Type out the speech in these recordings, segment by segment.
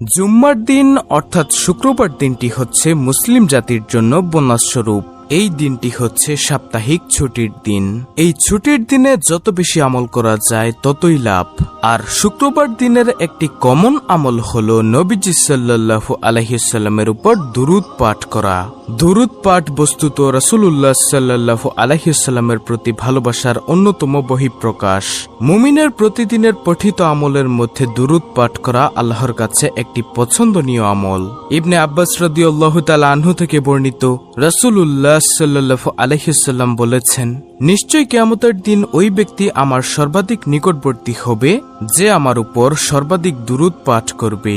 জুম্মার দিন অর্থাৎ শুক্রবার দিনটি হচ্ছে মুসলিম জাতির জন্য বোনাস স্বরূপ। এই দিনটি হচ্ছে সাপ্তাহিক ছুটির দিন। এই ছুটির দিনে যত বেশি আমল করা যায়, ততই লাভ। আর শুক্রবার দিনের একটি কমন আমল হলো নবীজি সাল্লাল্লাহু আলহিসাল্লামের উপর দুরুদ পাঠ করা। দুরুদ পাঠ বস্তুত রাসূলুল্লাহ সাল্লাল্লাহু আলহিসাল্লামের প্রতি ভালোবাসার অন্যতম বহিঃপ্রকাশ। মুমিনের প্রতিদিনের পঠিত আমলের মধ্যে দুরুদ পাঠ করা আল্লাহর কাছে একটি পছন্দনীয় আমল। ইবনে আব্বাস রাদিয়াল্লাহু তাআলা আনহু থেকে বর্ণিত রাসূলুল্লাহ সাল্লাল্লাহু আলাইহিসাল্লাম বলেছেন, নিশ্চয় কেয়ামতের দিন ওই ব্যক্তি আমার সর্বাধিক নিকটবর্তী হবে, যে আমার উপর সর্বাধিক দুরুদ পাঠ করবে।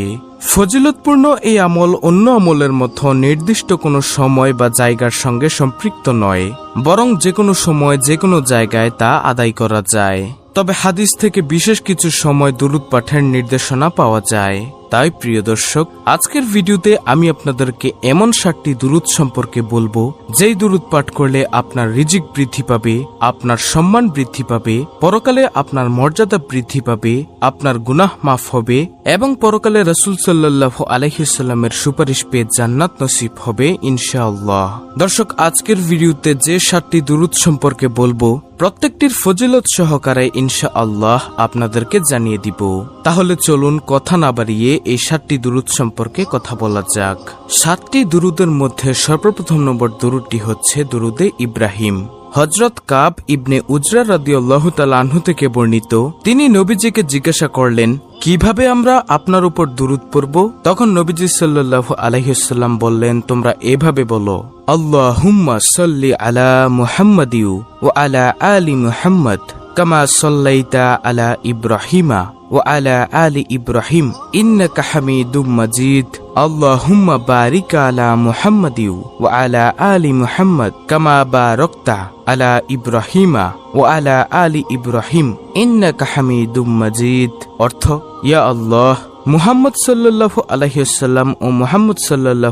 ফজিলতপূর্ণ এই আমল অন্য আমলের মতো নির্দিষ্ট কোনো সময় বা জায়গার সঙ্গে সম্পৃক্ত নয়, বরং যে কোনো সময় যে কোনো জায়গায় তা আদায় করা যায়। তবে হাদিস থেকে বিশেষ কিছু সময় দুরুদ পাঠের নির্দেশনা পাওয়া যায়। তাই প্রিয় দর্শক, আজকের ভিডিওতে আমি আপনাদেরকে এমন সাতটি দুরুদ সম্পর্কে বলব, যেই দুরুদ পাঠ করলে আপনার রিজিক বৃদ্ধি পাবে, আপনার সম্মান বৃদ্ধি পাবে, পরকালে আপনার মর্যাদা বৃদ্ধি পাবে, আপনার গুনাহ মাফ হবে এবং পরকালে রসুল সাল্লাহ আলহিসাল্লামের সুপারিশ পেয়ে জান্নাত নসিব হবে, ইনশাআল্লাহ। দর্শক, আজকের ভিডিওতে যে সাতটি দুরুদ সম্পর্কে বলব, প্রত্যেকটির ফজিলত সহকারে ইনশা আল্লাহ আপনাদেরকে জানিয়ে দিব। তাহলে চলুন কথা না বাড়িয়ে এই সাতটি দুরুদ সম্পর্কে কথা বলা যাক। সাতটি দুরুদের মধ্যে সর্বপ্রথম নম্বর দুরুদটি হচ্ছে দুরুদে ইব্রাহিম। হজরত কাব ইবনে উজরা রাদিয়াল্লাহু তাআলা আনহু থেকে বর্ণিত। তিনি নবীজিকে জিজ্ঞাসা করলেন, কীভাবে আমরা আপনার উপর দুরুদ পড়ব? তখন নবীজি সাল্লাল্লাহু আলাইহিসাল্লাম বললেন, তোমরা এভাবে বলো, আল্লাহুম্মা সাল্লি আলা মুহাম্মাদিউ ও আলা আলী মুহাম্মদ কামা সাল্লাইতা আলা ইব্রাহিমা। আলা ইব্রাহিম আলা মুহাম্মাদিউ আলা আলা আলা ইব্রাহিম ইন্নাকা হামিদুম অর্থ ইয়া আল্লাহ মুহাম্মদ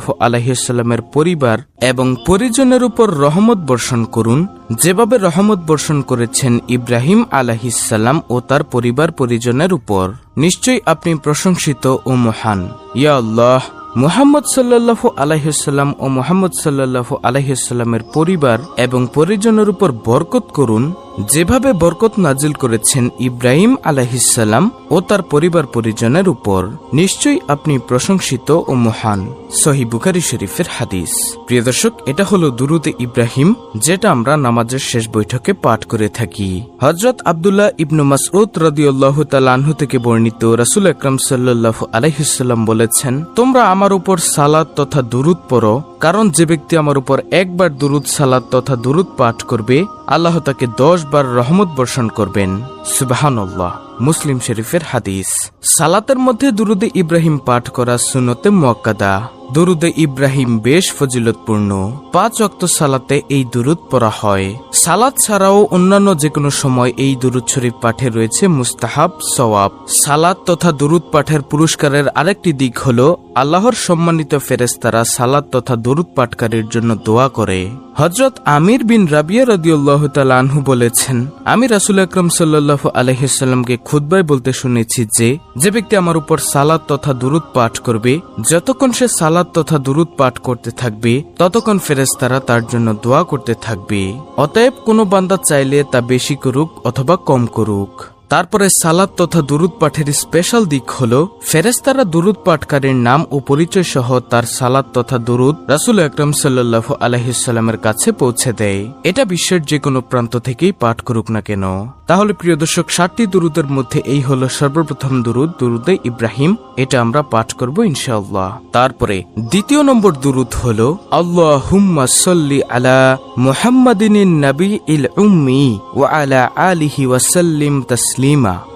ও আলহিসাল্লামের পরিবার এবং পরিজনের উপর রহমত বর্ষণ করুন। যেভাবে রহমত বর্ষণ করেছেন ইব্রাহিম আলহিসাল্লাম ও তার পরিবার পরিজনের উপর। নিশ্চয়ই আপনি প্রশংসিত ও মহান। ইয়া আল্লাহ, মুহাম্মদ সাল্লাহ আলাইসাল্লাম ও মোহাম্মদ সাল্লাহ আলাইসাল্লামের পরিবার এবং পরিজনের উপর বরকত করুন। যেভাবে বরকত নাজিল করেছেন ইব্রাহিম আলাহিসাল্লাম ও তার পরিবার পরিজনের উপর, নিশ্চয়ই আপনি প্রশংসিত ও মহান। সহি বুখারি শরীফের হাদিস। প্রিয় দর্শক, এটা হলো দুরুদে ইব্রাহিম, যেটা আমরা নামাজের শেষ বৈঠকে পাঠ করে থাকি। হজরত আবদুল্লাহ ইবনু মাসউদ রাদিউল্লাহ তালাহু থেকে বর্ণিত রাসুল আকরাম সাল্লাহ আলাইহিসাল্লাম বলেছেন, তোমরা আমার উপর সালাদ তথা দুরুদ পড়ো, কারণ যে ব্যক্তি আমার উপর একবার দুরুদ সালাদ তথা দুরুদ পাঠ করবে আল্লাহ তাকে দশ বার রহমত বর্ষণ করবেন। সুবাহান্লাহ মুসলিম শরীফের হাদিস। সালাতের মধ্যে দুরুদে ইব্রাহিম পাঠ করা সুনতে মোয়াক্কাদা। দুরুদে ইব্রাহিম বেশ ফজিলতপূর্ণ। পাঁচ অক্ত সালাতে এই দুরুদ পড়া হয়। সালাত ছাড়াও অন্যান্য যে কোনো সময় এই দুরুদ শরীফ পাঠে রয়েছে মুস্তাহাব সওয়াব। সালাত তথা দুরুদ পাঠের পুরস্কারের আরেকটি দিক হল আল্লাহর সম্মানিত ফেরেস্তারা সালাদ তথা দুরুদ পাঠকারীর জন্য দোয়া করে। হজরত আমির বিন রাবিয়া রদিউল্লাহ আনহু বলেছেন, আমি রাসুল আকরম সাল্লাহ আলহিসাল্লামকে খুদ্বাই বলতে শুনেছি যে যে ব্যক্তি আমার উপর সালাদ তথা দুরুদ পাঠ করবে, যতক্ষণ সে সালাদ তথা দুরুদ পাঠ করতে থাকবে, ততক্ষণ ফেরেস্তারা তার জন্য দোয়া করতে থাকবে। অতএব কোনো বান্দা চাইলে তা বেশি করুক অথবা কম করুক। তারপরে সালাদ তথা দুরুদ পাঠের স্পেশাল দিক হল ফেরেস্তারা দুরুদ পাঠকারীর নাম ও পরিচয় সহ তার সালাদ তথা দুরুদ রাসুল আকরম সাল্লাহ আলহিসাল্লামের কাছে পৌঁছে দেয়। এটা বিশ্বের যে কোনো প্রান্ত থেকেই পাঠ করুক না কেন। তাহলে প্রিয় দর্শক ষাটটি দুরুদের মধ্যে এই হলো সর্বপ্রথম দুরুদ, দুরুদে ইব্রাহিম। এটা আমরা পাঠ করব ইনশাআল্লাহ। তারপরে দ্বিতীয় নম্বর দুরুদ হল আল্লাহ হুম্মা সল্লি আলা মুহাম্মাদিন নবী ইল উম্মি ও আলা আলিহি ওয়াসাল্লিম তাসলিমা।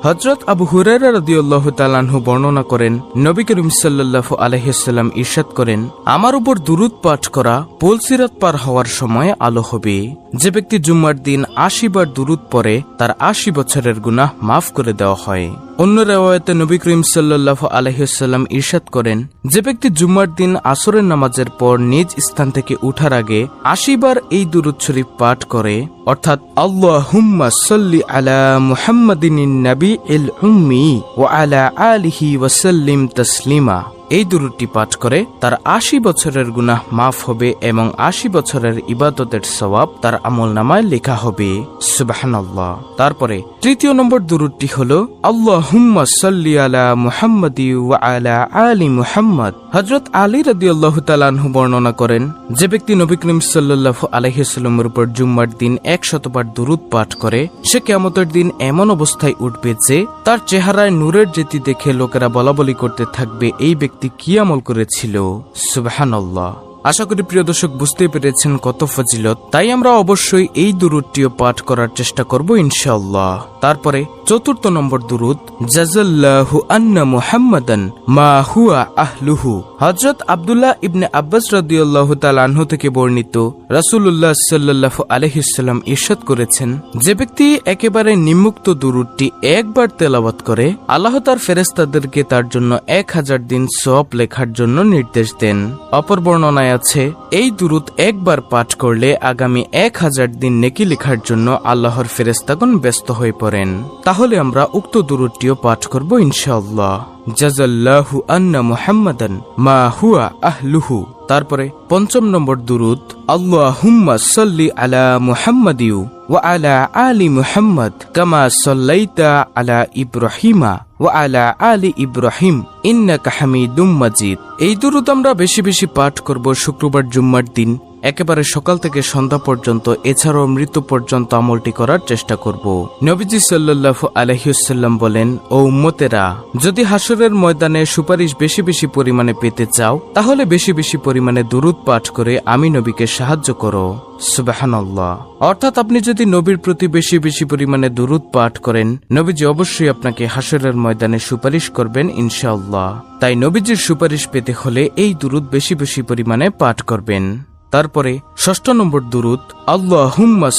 হজরত আবু হুরের রদিউল্লাহ তালাহু বর্ণনা করেন, নবী করিম সাল্লাহ আলহাম ইরশাদ করেন, আমার উপর দুরুদ পাঠ করা, পুলসিরাত পার হওয়ার সময় আলো হবে। যে ব্যক্তি জুম্মার দিন আশি বার দুরুদ পরে তার আশি বছরের গুনাহ মাফ করে দেওয়া হয়। অন্য রেওয়ায়তে নবী করিম সাল্লাহ আলহিসাল্লাম ইরশাদ করেন, যে ব্যক্তি জুম্মার দিন আসরের নামাজের পর নিজ স্থান থেকে উঠার আগে আশি বার এই দুরুদ শরীফ পাঠ করে, অর্থাৎ আল্লাহ হুম্মা সল্লি আলা মুহাম্মাদিন নবী ইল উম্মি ও আলা আলিহি ওয়াসাল্লিম তসলিমা। এই দুরুদটি পাঠ করে, তার আশি বছরের গুনাহ মাফ হবে এবং আশি বছরের ইবাদতের সওয়াব তার আমল নামায় লেখা হবে। সুবাহানাল্লাহ। তারপরে তৃতীয় নম্বর দুরুদটি হল আল্লাহ হুম্মা সাল্লি আলা মুহাম্মদি আলা আলী মুহাম্মদ। হজরত আলী রাদি আল্লাহ তালানহু বর্ণনা করেন, যে ব্যক্তি নবী করিম সাল্লাহ আলহিসাল্লামের উপর জুম্মার দিন এক শতবার দুরুদ পাঠ করে, সে কেমতের দিন এমন অবস্থায় উঠবে যে, তার চেহারায় নূরের জ্যোতি দেখে লোকেরা বলাবলি করতে থাকবে, এই ব্যক্তি কি আমল করেছিল? সুবাহান্লাহ আশা করি প্রিয় দর্শক বুঝতে পেরেছেন কত ফজিলত। তাই আমরা অবশ্যই এই দুরুদটিও পাঠ করার চেষ্টা করব ইনশাআল্লাহ। তারপরে চতুর্থ নম্বর দুরুদ জাজাল্লাহু আন্না মুহাম্মাদান মা হুয়া আহলুহু। হযরত আব্দুল্লাহ ইবনে আব্বাস রাদিয়াল্লাহু তাআলা আনহু থেকে বর্ণিত রাসূলুল্লাহ সাল্লাল্লাহু আলাইহি সাল্লাম ইরশাদ করেছেন, যে ব্যক্তি একেবারে নিম্মুক্ত দুরুদটি একবার তেলাওয়াত করে, আল্লাহ তার ফেরেশতাদেরকে তার জন্য এক হাজার দিন সওয়াব লেখার জন্য নির্দেশ দেন। অপর বর্ণনায় আছে, এই দুরুদ একবার পাঠ করলে আগামী এক হাজার দিন নেকি লেখার জন্য আল্লাহর ফেরেস্তাগণ ব্যস্ত হয়ে পড়েন। তাহলে আমরা উক্ত দুরুদটিও পাঠ করব ইনশাআল্লাহ। জাজাল্লাহু আন্না মুহাম্মাদান মা হুয়া আহলুহু। তারপরে পঞ্চম নম্বর দুরুদ, আল্লাহুম্মা সাল্লি আলা মুহাম্মাদিউ ওয়া আলা আলি মুহাম্মদ কামা সাল্লাইতা আলা ইব্রাহিমা ওয়া আলা আলি ইব্রাহিম ইন্নাকা হামিদুম মাজিদ। এই দুরুদ আমরা বেশি বেশি পাঠ করব শুক্রবার জুম্মার দিন। একেবারে সকাল থেকে সন্ধ্যা পর্যন্ত, এছাড়াও মৃত্যু পর্যন্ত আমলটি করার চেষ্টা করব। নবীজি সাল্লাল্লাহু আলহিউসাল্লাম বলেন, ও উম্মতেরা, যদি হাসরের ময়দানে সুপারিশ বেশি বেশি পরিমাণে পেতে চাও, তাহলে বেশি বেশি পরিমাণে দুরুদ পাঠ করে আমি নবীকে সাহায্য করো। সুবাহান্লাহ অর্থাৎ আপনি যদি নবীর প্রতি বেশি বেশি পরিমাণে দুরুদ পাঠ করেন, নবীজি অবশ্যই আপনাকে হাসরের ময়দানে সুপারিশ করবেন, ইনশাআল্লাহ। তাই নবীজির সুপারিশ পেতে হলে এই দুরুদ বেশি বেশি পরিমাণে পাঠ করবেন। তারপরে ষষ্ঠ নম্বর দুরুত আল্লাহ হুম্মা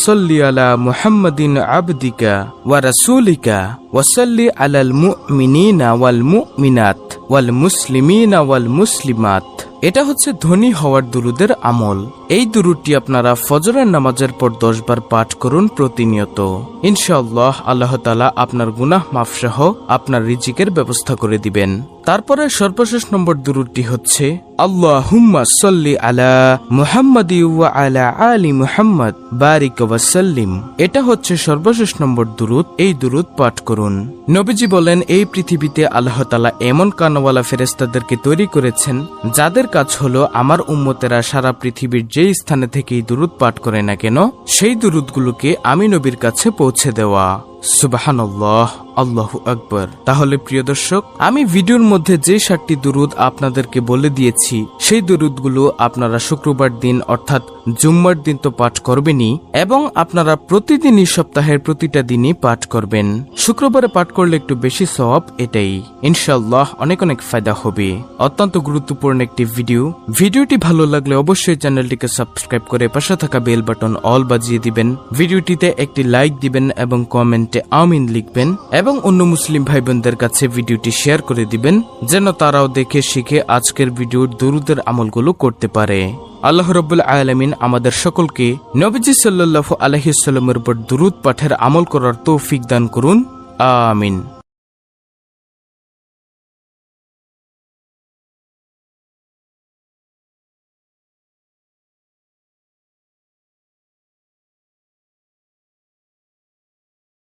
আলা মুহাম্মাদিন আবদিকা ওয়া রাসূলিকা ওয়াসাল্লি আলাল মুমিনিনা ওয়াল মুমিনাত ওয়াল মুসলিমিনা ওয়াল মুসলিমাত। এটা হচ্ছে ধনী হওয়ার দুরুদের আমল। এই দুরুদটি আপনারা ফজরের নামাজের পর দশ বার পাঠ করুন প্রতিনিয়ত। ইনশাআল্লাহ আল্লাহ তালা আপনার গুনাহ মাফসহ আপনার রিজিকের ব্যবস্থা করে দিবেন। তারপরে সর্বশেষ নম্বর দুরুদটি হচ্ছে আল্লাহ হুম্মা সল্লি আলা মুহাম্মাদি আলা আলী মুহাম্মদ, বারিক ওয়াসাল্লিম এটা হচ্ছে সর্বশেষ নম্বর দুরুদ, এই দুরুদ পাঠ করুন। নবীজি বলেন, এই পৃথিবীতে আল্লাহ তালা এমন কানওয়ালা ফেরেস্তাদেরকে তৈরি করেছেন, যাদের কাজ হলো, আমার উম্মতেরা সারা পৃথিবীর যেই স্থানে থেকেই দুরুদ পাঠ করে না কেন, সেই দুরুদগুলোকে আমি নবীর কাছে পৌঁছে দেওয়া। সুবাহান্লাহ আল্লাহ আকবর। তাহলে প্রিয় দর্শক, আমি ভিডিওর মধ্যে যে সাতটি দুরুদ আপনাদেরকে বলে দিয়েছি, সেই দুরুদগুলো আপনারা শুক্রবার দিন, অর্থাৎ জুম্মার দিন তো পাঠ করবেনই, এবং আপনারা প্রতিদিনই সপ্তাহের প্রতিটা দিনই পাঠ করবেন। শুক্রবারে পাঠ করলে একটু বেশি সওয়াব এটাই। ইনশাল্লাহ অনেক অনেক ফায়দা হবে। অত্যন্ত গুরুত্বপূর্ণ একটি ভিডিও। ভিডিওটি ভালো লাগলে অবশ্যই চ্যানেলটিকে সাবস্ক্রাইব করে পাশে থাকা বেল বাটন অল বাজিয়ে দিবেন। ভিডিওটিতে একটি লাইক দিবেন এবং কমেন্টে আমিন লিখবেন এবং অন্য মুসলিম ভাই বোনদের কাছে ভিডিওটি শেয়ার করে দিবেন, যেন তারাও দেখে শিখে আজকের ভিডিওর দরুদের আমলগুলো করতে পারে। আল্লাহ রব্বুল আলমিন আমাদের সকলকে নবীজি সাল্লাহ আলহিসাল্লামের উপর দুরুদ পাঠের আমল করার তৌফিক দান করুন। আমিন।